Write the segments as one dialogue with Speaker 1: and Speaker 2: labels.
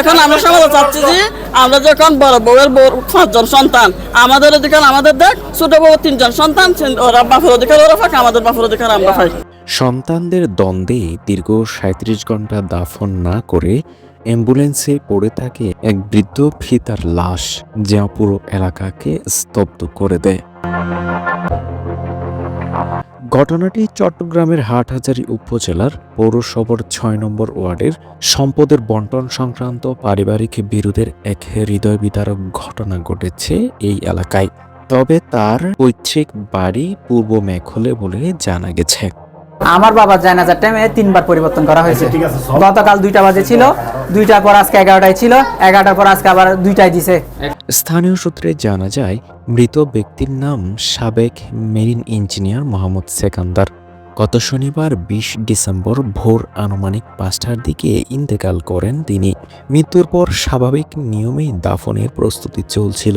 Speaker 1: এখন আমরা সমাজে চাচ্ছি যে আমরা যখন বড় বউয়ের বউ পাঁচজন সন্তান, আমাদের অধিকার আমাদের দেখ, ছোট বউ তিনজন সন্তান ওরা বাপের অধিকার ওরা পাক আমাদের বাপের অধিকার আমরা পাই
Speaker 2: সন্তানদের দ্বন্দ্বে দীর্ঘ সাঁত্রিশ ঘণ্টা দাফন না করে অ্যাম্বুলেন্সে পড়ে থাকে এক বৃদ্ধ ফিতার লাশ, যা পুরো এলাকাকে স্তব্ধ করে দেয়। ঘটনাটি চট্টগ্রামের হাটহাজারী উপজেলার পৌরসভার ছয় নম্বর ওয়ার্ডের সম্পদের বন্টন সংক্রান্ত পারিবারিক বিরোধের এক হৃদয় বিদারক ঘটনা ঘটেছে এই এলাকায়। তবে তার পৈতৃক বাড়ি পূর্ব মেঘলে বলে জানা গেছে।
Speaker 3: আমার বাবার জানাজার টাইমে তিনবার পরিবর্তন করা হয়েছে। গতকাল দুইটা বাজে ছিল দুইটার পর আজকে এগারোটায় ছিল এগারোটার পর আজকে আবার দুইটায় দিছে।
Speaker 2: স্থানীয় সূত্রে জানা যায় মৃত ব্যক্তির নাম সাবেক মেরিন ইঞ্জিনিয়ার মোহাম্মদ সেকান্দার। গত শনিবার বিশ ডিসেম্বর ভোর আনুমানিক পাঁচটার দিকে ইন্তেকাল করেন তিনি। মৃত্যুর পর স্বাভাবিক নিয়মেই দাফনের প্রস্তুতি চলছিল।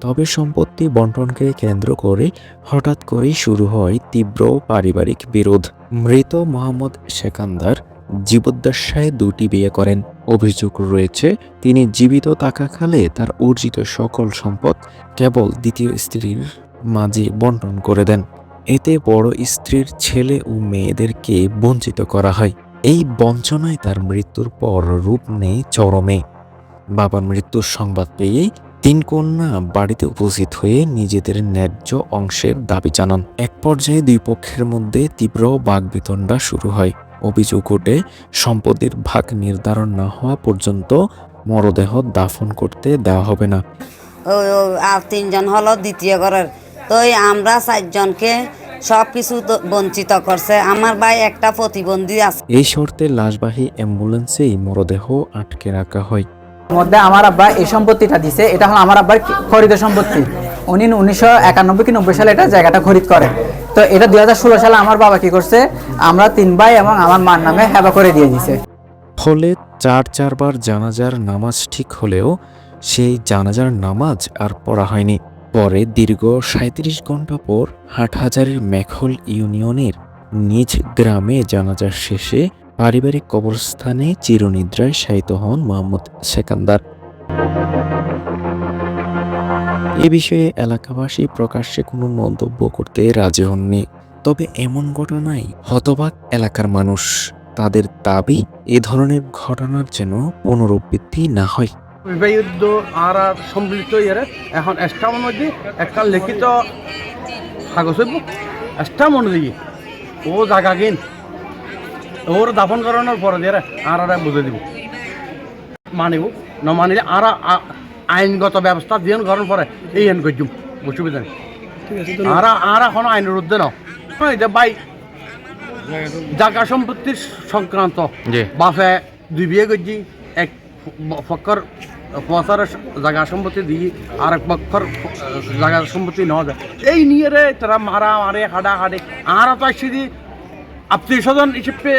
Speaker 2: তবে সম্পত্তি বন্টনকে কেন্দ্র করে হঠাৎ করেই শুরু হয় তীব্র পারিবারিক বিরোধ। মৃত মোহাম্মদ সেকান্দার জীবদ্দশায় দুটি বিয়ে করেন। অভিযোগ রয়েছে, তিনি জীবিত থাকাকালে তার অর্জিত সকল সম্পদ কেবল দ্বিতীয় স্ত্রীর মাঝে বন্টন করে দেন। এতে বড় স্ত্রীর ছেলে ও মেয়েদেরকে বঞ্চিত করা হয়। এই বঞ্চনায় তার মৃত্যুর পর রূপ নেই চরমে। বাবার মৃত্যুর সংবাদ পেয়ে তিন কন্যা বাড়িতে উপস্থিত হয়ে নিজেদের ন্যায্য অংশের দাবি জানান। এক পর্যায়ে দুই পক্ষের মধ্যে তীব্র বাগবিতণ্ডা শুরু হয়। অভিযোগ ওঠে সম্পত্তির ভাগ নির্ধারণ না হওয়া পর্যন্ত মরদেহ দাফন করতে দেওয়া হবে না।
Speaker 4: আর তিনজন হলো দ্বিতীয় ঘরের। তো আমরা চারজনকে সব কিছু বঞ্চিত করছে। আমার ভাই একটা প্রতিবন্ধী আছে।
Speaker 2: এই শর্তে লাশবাহী অ্যাম্বুলেন্সেই মরদেহ আটকে রাখা হয়।
Speaker 3: মধ্যে আমার আব্বা এই সম্পত্তিটা দিছে। এটা হলো আমার আব্বার খরিদ সম্পত্তি। উনি উনিশশো একানব্বই কি নব্বই সালে এটা জায়গাটা খরিদ করে তো এটা দুই সালে আমার বাবা কি করছে? আমরা তিন ভাই এবং আমার মার নামে হেবা করে দিয়ে দিছে।
Speaker 2: ফলে চার চারবার জানাজার নামাজ ঠিক হলেও সেই জানাজার নামাজ আর পড়া হয়নি। পরে দীর্ঘ সাঁত্রিশ ঘণ্টা পর হাটহাজারের মেখল ইউনিয়নের নিজ গ্রামে জানাজার শেষে পারিবারিক কবরস্থানে চিরনিদ্রায় শায়িত হন মোহাম্মদ সেকান্দার। এ বিষয়ে এলাকাবাসী প্রকাশ্যে কোনো মন্তব্য করতে রাজি হননি। তবে এমন ঘটনায় হতবাক এলাকার মানুষ, তাদের দাবি এ ধরনের ঘটনার যেন পুনরাবৃত্তি না হয়।
Speaker 5: বিবাহিত আর সম্মিলিত ইয়ারে এখন এস্টামের মধ্যে একটা লিখিত এস্টাম অনুযায়ী ও জায়গা কিন ওর দাফন করানোর পরে দিয়ে আর আর বুঝে দিব। মানিব নমানিলে আর আইনগত ব্যবস্থা দিয়ে করার পরে এই হেন করছুম অসুবিধা নেই। আর আর এখন আইনের ঊর্ধ্বে নাও। এটা বাই জায়গা সম্পত্তির সংক্রান্ত বাফে দুই বিয়ে করছি এক পক্ষর পচার জায়গা সম্পত্তি দিয়ে আর এক পক্ষর জায়গা সম্পত্তি নেওয়া যায়। এই নিয়ে রে তারা মারা মারে হাডা হাডে আর তো আসছি আত্মীয় স্বজন হিসেবে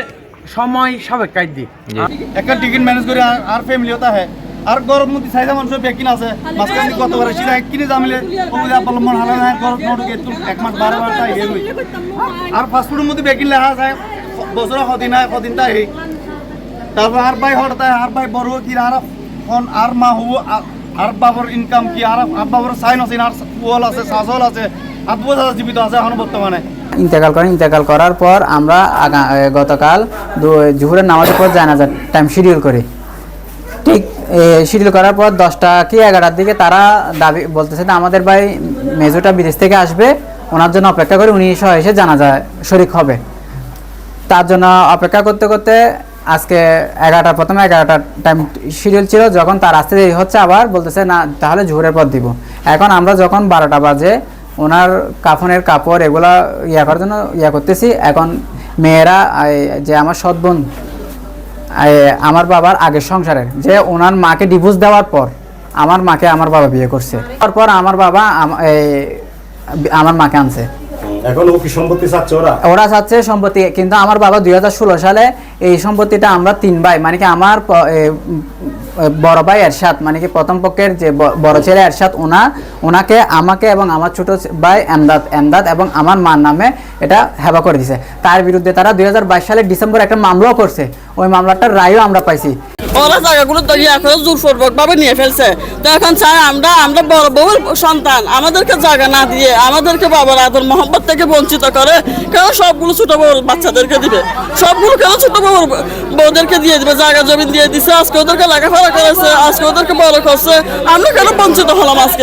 Speaker 5: সময় সাপেক্ষাই দি।
Speaker 6: একটা টিকিট ম্যানেজ করে আর- ফ্যামিলি হতা হয় আর গরম মধ্যে সাইজা মানুষ বেকিন আছে। মাঝখানে কত বার সিধা কিনে জামিলে ওগুলো অবলম্বন হালা না গরম নোটকে তুল এক মাস বারো বার তাই এই হই আর ফাস্টফুডের মধ্যে বেকিন লেখা যায় বছরে সদিন হয় সদিন তাই এই তারপর আর বাই হঠাৎ আর বাই বড় কি আর ফোন আর মা হব আর- বাবর ইনকাম কি আর বাবর সাইন আছে আর আছে সাজল আছে। আর বহুত জীবিত আছে এখন বর্তমানে।
Speaker 3: ইন্তেকাল করেন। ইন্তেকাল করার পর আমরা গতকাল জুহুরের নামাজের পর জানাজার টাইম শিডিউল করি। ঠিক শিডিউল করার পর দশটা কি এগারোটার দিকে তারা দাবি বলতেছে যে আমাদের ভাই মেজোটা বিদেশ থেকে আসবে, ওনার জন্য অপেক্ষা করে উনি সহ এসে জানাজা শরিক হবে। তার জন্য অপেক্ষা করতে করতে আজকে এগারোটা প্রথমে এগারোটার টাইম শিডিউল ছিল, যখন তার আসতে দেরি হচ্ছে আবার বলতেছে, না, তাহলে জোহরের পর দিব। এখন আমরা যখন বারোটা বাজে ওনার কাফনের কাপড় এগুলা ইয়া করার জন্য ইয়া করতেছি। এখন মেয়েরা যে আমার সৎ বোন আমার বাবার আগের সংসারের যে ওনার মাকে ডিভোর্স দেওয়ার পর আমার মাকে আমার বাবা বিয়ে করছে। তারপর আমার বাবা আমার মাকে আনছে।
Speaker 7: এখন ও কি সম্পত্তি চাচ্ছে ওরা?
Speaker 3: ওরা চাচ্ছে সম্পত্তি কিন্তু আমার বাবা দুই হাজার ষোলো সালে এই সম্পত্তিটা আমরা তিন ভাই মানে কি আমার বড় ভাই এরশাদ মানে কি প্রথম পক্ষের যে বড় ছেলে এরশাদ, ওনা, ওনাকে আমাকে এবং আমার ছোট ভাই এমদাদ এমদাদ এবং আমার মার নামে এটা হেবা করে দিছে। তার বিরুদ্ধে তারা দুই হাজার বাইশ সালের ডিসেম্বর একটা মামলাও করছে। ওই মামলাটার রায়ও আমরা পাইছি।
Speaker 1: ওরা জায়গাগুলো ইয়া জোরপূর্বক ভাবে নিয়ে ফেলছে। তো এখন চাই আমরা আমরা বড় বউর সন্তান, আমাদেরকে জায়গা না দিয়ে, আমাদেরকে বাবার আদর মোহাম্মদ থেকে বঞ্চিত করে কেন সবগুলো ছোট বউর বাচ্চাদেরকে দিবে। সবগুলো কেন ছোট বউর বউদেরকে দিয়ে দিবে, জায়গা জমি দিয়ে দিছে, আজকে ওদেরকে লেখাপড়া করেছে, আজকে ওদেরকে বড় করছে। আমরা কেন বঞ্চিত হলাম আজকে?